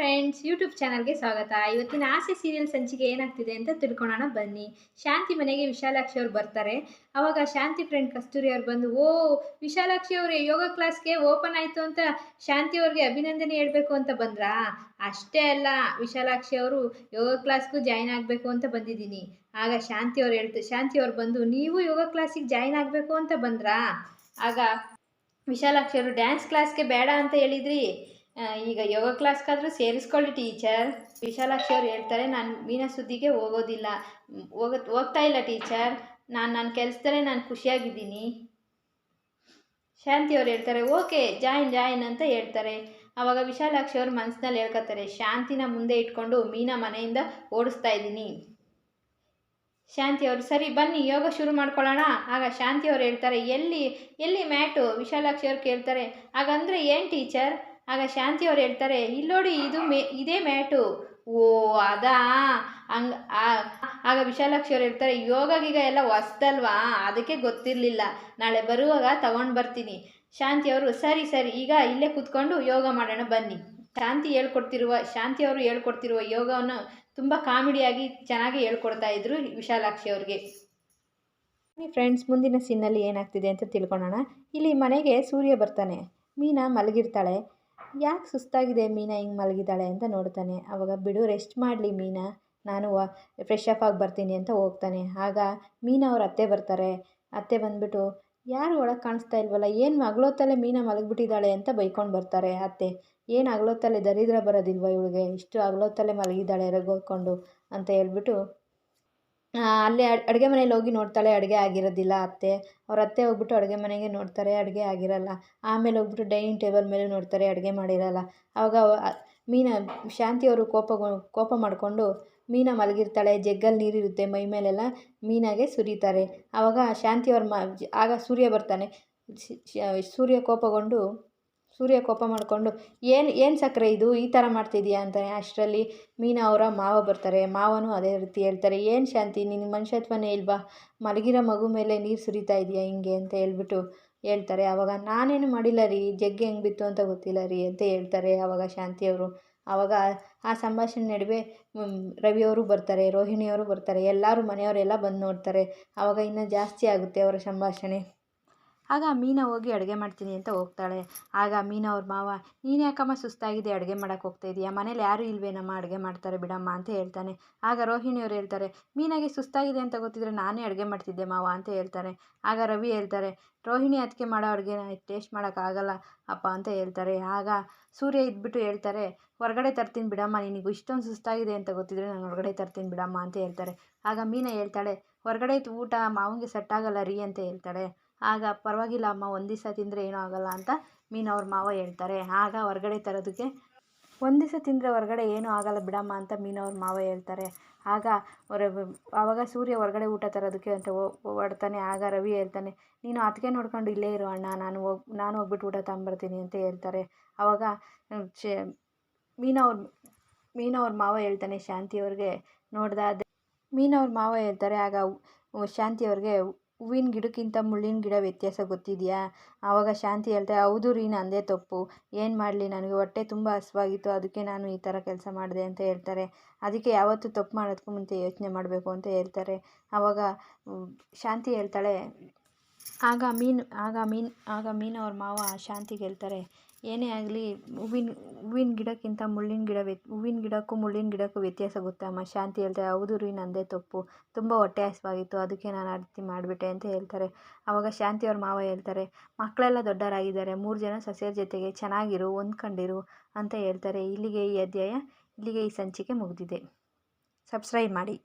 Friends YouTube ಚಾನಲ್ಗೆ ಸ್ವಾಗತ. ಇವತ್ತಿನ ಆಸೆ ಸೀರಿಯಲ್ ಸಂಚಿಕೆ ಏನಾಗ್ತಿದೆ ಅಂತ ತಿಳ್ಕೊಳ್ಳೋಣ ಬನ್ನಿ. ಶಾಂತಿ ಮನೆಗೆ ವಿಶಾಲಾಕ್ಷಿ ಅವ್ರು ಬರ್ತಾರೆ. ಅವಾಗ ಶಾಂತಿ ಫ್ರೆಂಡ್ ಕಸ್ತೂರಿ ಅವ್ರು ಬಂದು, ಓ, ವಿಶಾಲಾಕ್ಷಿ ಅವರೇ, ಯೋಗ ಕ್ಲಾಸ್ಗೆ ಓಪನ್ ಆಯಿತು ಅಂತ ಶಾಂತಿ ಅವ್ರಿಗೆ ಅಭಿನಂದನೆ ಹೇಳಬೇಕು ಅಂತ ಬಂದ್ರಾ? ಅಷ್ಟೇ ಅಲ್ಲ, ವಿಶಾಲಾಕ್ಷಿ ಅವರು ಯೋಗ ಕ್ಲಾಸ್ಗೂ ಜಾಯ್ನ್ ಆಗಬೇಕು ಅಂತ ಬಂದಿದ್ದೀನಿ. ಆಗ ಶಾಂತಿ ಅವ್ರು ಹೇಳ್ತು, ಶಾಂತಿ ಅವ್ರು ಬಂದು, ನೀವು ಯೋಗ ಕ್ಲಾಸಿಗೆ ಜಾಯ್ನ್ ಆಗಬೇಕು ಅಂತ ಬಂದ್ರಾ? ಆಗ ವಿಶಾಲಾಕ್ಷಿ ಅವರು ಡ್ಯಾನ್ಸ್ ಕ್ಲಾಸ್ಗೆ ಬೇಡ ಅಂತ ಹೇಳಿದ್ರಿ. ಈಗ ಯೋಗ ಕ್ಲಾಸ್ಗಾದರೂ ಸೇರಿಸ್ಕೊಳ್ಳಿ ಟೀಚರ್. ವಿಶಾಲಾಕ್ಷಿ ಅವ್ರು ಹೇಳ್ತಾರೆ, ನಾನು ಮೀನ ಸುದ್ದಿಗೆ ಹೋಗೋದಿಲ್ಲ. ಹೋಗ, ಹೋಗ್ತಾ ಇಲ್ಲ ಟೀಚರ್. ನಾನು ನನ್ನ ಕೆಲಸದಲ್ಲೇ ನಾನು ಖುಷಿಯಾಗಿದ್ದೀನಿ. ಶಾಂತಿ ಅವ್ರು ಹೇಳ್ತಾರೆ, ಓಕೆ, ಜಾಯಿನ್ ಜಾಯಿನ್ ಅಂತ ಹೇಳ್ತಾರೆ. ಆವಾಗ ವಿಶಾಲಾಕ್ಷಿ ಅವ್ರ ಮನಸ್ಸಿನಲ್ಲಿ ಹೇಳ್ಕೊತಾರೆ, ಶಾಂತಿನ ಮುಂದೆ ಇಟ್ಕೊಂಡು ಮೀನಾ ಮನೆಯಿಂದ ಓಡಿಸ್ತಾ ಇದ್ದೀನಿ. ಶಾಂತಿ ಅವರು, ಸರಿ, ಬನ್ನಿ, ಯೋಗ ಶುರು ಮಾಡ್ಕೊಳ್ಳೋಣ. ಆಗ ಶಾಂತಿ ಅವ್ರು ಹೇಳ್ತಾರೆ, ಎಲ್ಲಿ ಎಲ್ಲಿ ಮ್ಯಾಟು? ವಿಶಾಲಾಕ್ಷಿ ಅವ್ರು ಕೇಳ್ತಾರೆ, ಹಾಗಂದರೆ ಏನು ಟೀಚರ್? ಆಗ ಶಾಂತಿ ಅವ್ರು ಹೇಳ್ತಾರೆ ಇಲ್ಲೋಡಿ ಇದು ಮೇ, ಇದೇ ಮ್ಯಾಟು. ಓ, ಅದಾ? ಹಂಗ ಆಗ ವಿಶಾಲಾಕ್ಷಿ ಅವ್ರು ಹೇಳ್ತಾರೆ, ಯೋಗ ಗೀಗ ಎಲ್ಲ ಹೊಸ್ದಲ್ವಾ? ಅದಕ್ಕೆ ಗೊತ್ತಿರಲಿಲ್ಲ. ನಾಳೆ ಬರುವಾಗ ತಗೊಂಡು ಬರ್ತೀನಿ. ಶಾಂತಿ ಅವರು, ಸರಿ ಸರಿ, ಈಗ ಇಲ್ಲೇ ಕೂತ್ಕೊಂಡು ಯೋಗ ಮಾಡೋಣ, ಬನ್ನಿ. ಶಾಂತಿ ಹೇಳ್ಕೊಡ್ತಿರುವ, ಶಾಂತಿ ಅವರು ಹೇಳ್ಕೊಡ್ತಿರುವ ಯೋಗವನ್ನು ತುಂಬ ಕಾಮಿಡಿಯಾಗಿ ಚೆನ್ನಾಗಿ ಹೇಳ್ಕೊಡ್ತಾ ಇದ್ರು ವಿಶಾಲಾಕ್ಷಿ ಅವ್ರಿಗೆ. ಫ್ರೆಂಡ್ಸ್, ಮುಂದಿನ ಸೀನಲ್ಲಿ ಏನಾಗ್ತಿದೆ ಅಂತ ತಿಳ್ಕೊಳ್ಳೋಣ ಇಲ್ಲಿ ಮನೆಗೆ ಸೂರ್ಯ ಬರ್ತಾನೆ. ಮೀನಾ ಮಲಗಿರ್ತಾಳೆ. ಯಾಕೆ ಸುಸ್ತಾಗಿದೆ ಮೀನಾ ಹಿಂಗೆ ಮಲಗಿದ್ದಾಳೆ ಅಂತ ನೋಡ್ತಾನೆ. ಅವಾಗ, ಬಿಡು ರೆಸ್ಟ್ ಮಾಡಲಿ ಮೀನಾ. ನಾನು ಫ್ರೆಶ್ ಅಪ್ ಆಗಿ ಬರ್ತೀನಿ ಅಂತ ಹೋಗ್ತಾನೆ. ಆಗ ಮೀನಾ ಅವ್ರ ಅತ್ತೆ ಬರ್ತಾರೆ. ಅತ್ತೆ ಬಂದ್ಬಿಟ್ಟು, ಯಾರು ಒಳಗೆ ಕಾಣಿಸ್ತಾ ಇಲ್ವಲ್ಲ, ಏನು ಮಗಳೊತ್ತಲ್ಲೇ ಮೀನಾ ಮಲಗಿಬಿಟ್ಟಿದ್ದಾಳೆ ಅಂತ ಬೈಕೊಂಡು ಬರ್ತಾರೆ ಅತ್ತೆ. ಏನು ಅಗಲೊತ್ತಲ್ಲೇ ದರಿದ್ರ ಬರೋದಿಲ್ವ ಇವಳಿಗೆ? ಇಷ್ಟು ಅಗಲೊತ್ತಲ್ಲೇ ಮಲಗಿದ್ದಾಳೆ ರಗೋಕೊಂಡು ಅಂತ ಹೇಳ್ಬಿಟ್ಟು ಅಲ್ಲೇ ಅಡುಗೆ ಮನೇಲಿ ಹೋಗಿ ನೋಡ್ತಾಳೆ, ಅಡುಗೆ ಆಗಿರೋದಿಲ್ಲ ಅತ್ತೆ. ಅವ್ರ ಅತ್ತೆ ಹೋಗ್ಬಿಟ್ಟು ಅಡುಗೆ ಮನೆಗೆ ನೋಡ್ತಾರೆ, ಅಡುಗೆ ಆಗಿರಲ್ಲ. ಆಮೇಲೆ ಹೋಗ್ಬಿಟ್ಟು ಡೈನಿಂಗ್ ಟೇಬಲ್ ಮೇಲೆ ನೋಡ್ತಾರೆ, ಅಡುಗೆ ಮಾಡಿರಲ್ಲ. ಆವಾಗ ಮೀನಾ, ಶಾಂತಿ ಅವರು ಕೋಪ ಕೋಪ ಮಾಡಿಕೊಂಡು ಮೀನಾ ಮಲಗಿರ್ತಾಳೆ, ಜಗ್ಗಲ್ಲಿ ನೀರಿರುತ್ತೆ, ಮೈ ಮೇಲೆಲ್ಲ ಮೀನಾಗೆ ಸುರಿತಾರೆ. ಆವಾಗ ಶಾಂತಿ ಅವ್ರ ಮ ಆಗ ಸೂರ್ಯ ಬರ್ತಾನೆ. ಸೂರ್ಯ ಕೋಪಗೊಂಡು ಸೂರ್ಯ ಕೋಪ ಮಾಡಿಕೊಂಡು, ಏನು ಏನು ಸಕ್ಕರೆ ಇದು? ಈ ಥರ ಮಾಡ್ತಿದೀಯಾ? ಅಂತಾನೆ. ಅಷ್ಟರಲ್ಲಿ ಮೀನಾ ಅವರ ಮಾವ ಬರ್ತಾರೆ. ಮಾವನು ಅದೇ ರೀತಿ ಹೇಳ್ತಾರೆ. ಏನು ಶಾಂತಿ? ನಿನ್ನ ಮನುಷ್ಯತ್ವನೇ ಇಲ್ವಾ? ಮಲಗಿರೋ ಮಗು ಮೇಲೆ ನೀರು ಸುರಿತಾ ಇದೆಯಾ ಹಿಂಗೆ? ಅಂತ ಹೇಳ್ಬಿಟ್ಟು ಹೇಳ್ತಾರೆ. ಆವಾಗ ನಾನೇನು ಮಾಡಿಲ್ಲ ರೀ? ಜಗ್ಗಿ ಹೆಂಗೆ ಬಿತ್ತು ಅಂತ ಗೊತ್ತಿಲ್ಲ ರೀ? ಅಂತ ಹೇಳ್ತಾರೆ ಆವಾಗ ಶಾಂತಿಯವರು ಆವಾಗ ಆ ಸಂಭಾಷಣೆ ನಡುವೆ ರವಿಯವರು ಬರ್ತಾರೆ ರೋಹಿಣಿಯವರು ಬರ್ತಾರೆ. ಎಲ್ಲರೂ ಮನೆಯವರೆಲ್ಲ ಬಂದು ನೋಡ್ತಾರೆ. ಆವಾಗ ಇನ್ನೂ ಜಾಸ್ತಿ ಆಗುತ್ತೆ ಅವರ ಸಂಭಾಷಣೆ. ಆಗ ಮೀನಾ ಹೋಗಿ ಅಡುಗೆ ಮಾಡ್ತೀನಿ ಅಂತ ಹೋಗ್ತಾಳೆ. ಆಗ ಮೀನಾ ಅವ್ರ ಮಾವ, ನೀನು ಯಾಕಮ್ಮ ಸುಸ್ತಾಗಿದೆ, ಅಡುಗೆ ಮಾಡೋಕ್ಕೆ ಹೋಗ್ತಾ ಇದೀಯಾ? ಮನೇಲಿ ಯಾರೂ ಇಲ್ವೇನಮ್ಮ ಅಡುಗೆ ಮಾಡ್ತಾರೆ ಬಿಡಮ್ಮ? ಅಂತ ಹೇಳ್ತಾನೆ. ಆಗ ರೋಹಿಣಿಯವರು ಹೇಳ್ತಾರೆ, ಮೀನಾಗೆ ಸುಸ್ತಾಗಿದೆ ಅಂತ ಗೊತ್ತಿದ್ರೆ ನಾನೇ ಅಡುಗೆ ಮಾಡ್ತಿದ್ದೆ ಮಾವ, ಅಂತ ಹೇಳ್ತಾರೆ. ಆಗ ರವಿ ಹೇಳ್ತಾರೆ, ರೋಹಿಣಿ ಅದಕ್ಕೆ ಮಾಡೋ ಅಡುಗೆನ ಟೇಸ್ಟ್ ಮಾಡೋಕ್ಕಾಗಲ್ಲ ಅಪ್ಪ, ಅಂತ ಹೇಳ್ತಾರೆ. ಆಗ ಸೂರ್ಯ ಇದ್ಬಿಟ್ಟು ಹೇಳ್ತಾರೆ, ಹೊರಗಡೆ ತರ್ತೀನಿ ಬಿಡಮ್ಮ, ನಿನಗೂ ಇಷ್ಟೊಂದು ಸುಸ್ತಾಗಿದೆ ಅಂತ ಗೊತ್ತಿದ್ರೆ ನಾನು ಹೊರಗಡೆ ತರ್ತೀನಿ ಬಿಡಮ್ಮ, ಅಂತ ಹೇಳ್ತಾರೆ. ಆಗ ಮೀನಾ ಹೇಳ್ತಾಳೆ, ಹೊರಗಡೆ ಊಟ ಮಾವನಿಗೆ ಸೆಟ್ ಆಗಲ್ಲ ರೀ, ಅಂತ ಹೇಳ್ತಾಳೆ. ಆಗ ಪರವಾಗಿಲ್ಲ ಅಮ್ಮ, ಒಂದು ದಿವಸ ತಿಂದರೆ ಏನೂ ಆಗಲ್ಲ ಅಂತ ಮೀನು ಅವ್ರ ಮಾವ ಹೇಳ್ತಾರೆ. ಆಗ ಹೊರಗಡೆ ತರೋದಕ್ಕೆ ಒಂದು ದಿವಸ ತಿಂದರೆ ಹೊರಗಡೆ ಏನೂ ಆಗಲ್ಲ ಬಿಡಮ್ಮ ಅಂತ ಮೀನಾ ಅವ್ರ ಮಾವ ಹೇಳ್ತಾರೆ. ಆಗ ಹೊರ ಆವಾಗ ಸೂರ್ಯ ಹೊರಗಡೆ ಊಟ ತರೋದಕ್ಕೆ ಅಂತ ಹೊಡ್ತಾನೆ ಆಗ ರವಿ ಹೇಳ್ತಾನೆ, ನೀನು ಅದಕ್ಕೆ ನೋಡ್ಕೊಂಡು ಇಲ್ಲೇ ಇರು ಅಣ್ಣ, ನಾನು ಹೋಗಿ, ನಾನು ಹೋಗ್ಬಿಟ್ಟು ಊಟ ತಗೊಂಬರ್ತೀನಿ ಅಂತ ಹೇಳ್ತಾರೆ. ಆವಾಗ ಶೇ ಮೀನವ್ರ ಅವ್ರ, ಮೀನಾ ಅವ್ರ ಮಾವ ಹೇಳ್ತಾನೆ ಶಾಂತಿ ಅವ್ರಿಗೆ ಮೀನವ್ರ ಮಾವ ಹೇಳ್ತಾರೆ. ಆಗ ಶಾಂತಿಯವ್ರಿಗೆ ಹೂವಿನ ಗಿಡಕ್ಕಿಂತ ಮುಳ್ಳಿನ ಗಿಡ ವ್ಯತ್ಯಾಸ ಗೊತ್ತಿದೆಯಾ? ಆವಾಗ ಶಾಂತಿ ಹೇಳ್ತಾ ಹೌದು ರೀ, ನಂದೇ ತಪ್ಪು. ಏನು ಮಾಡಲಿ? ನನಗೆ ಹೊಟ್ಟೆ ತುಂಬ ಹಸಿವಾಗಿತ್ತು. ಅದಕ್ಕೆ ನಾನು ಈ ಥರ ಕೆಲಸ ಮಾಡಿದೆ, ಅಂತ ಹೇಳ್ತಾರೆ. ಅದಕ್ಕೆ ಯಾವತ್ತೂ ತಪ್ಪು ಮಾಡೋದಕ್ಕೂ ಮುಂಚೆ ಯೋಚನೆ ಮಾಡಬೇಕು ಅಂತ ಹೇಳ್ತಾರೆ. ಆವಾಗ ಶಾಂತಿ ಹೇಳ್ತಾಳೆ ಆಗ ಮೀನು ಆಗ ಮೀನು ಆಗ ಮೀನು ಅವ್ರ ಮಾವ ಶಾಂತಿಗೆ ಹೇಳ್ತಾರೆ, ಏನೇ ಆಗಲಿ ಹೂವಿನ ಹೂವಿನ ಗಿಡಕ್ಕಿಂತ ಮುಳ್ಳಿನ ಗಿಡ ವ್ಯತ್, ಹೂವಿನ ಗಿಡಕ್ಕೂ ಮುಳ್ಳಿನ ಗಿಡಕ್ಕೂ ವ್ಯತ್ಯಾಸ ಗೊತ್ತಮ್ಮ ಶಾಂತಿ ಹೇಳ್ತಾರೆ, ಹೌದು ರೀ ನಂದೇ ತಪ್ಪು, ತುಂಬ ಹೊಟ್ಟೆ ಹಸಿವಾಗಿತ್ತು ಅದಕ್ಕೆ ನಾನು ಆ ರೀತಿ ಮಾಡಿಬಿಟ್ಟೆ ಅಂತ ಹೇಳ್ತಾರೆ. ಆವಾಗ ಶಾಂತಿ ಅವ್ರ ಮಾವ ಹೇಳ್ತಾರೆ, ಮಕ್ಕಳೆಲ್ಲ ದೊಡ್ಡವರಾಗಿದ್ದಾರೆ, ಮೂರು ಜನ ಸಸ್ಯರ ಜೊತೆಗೆ ಚೆನ್ನಾಗಿರು, ಹೊಂದ್ಕೊಂಡಿರು ಅಂತ ಹೇಳ್ತಾರೆ. ಇಲ್ಲಿಗೆ ಈ ಅಧ್ಯಾಯ, ಇಲ್ಲಿಗೆ ಈ ಸಂಚಿಕೆ ಮುಗಿದಿದೆ. ಸಬ್ಸ್ಕ್ರೈಬ್ ಮಾಡಿ.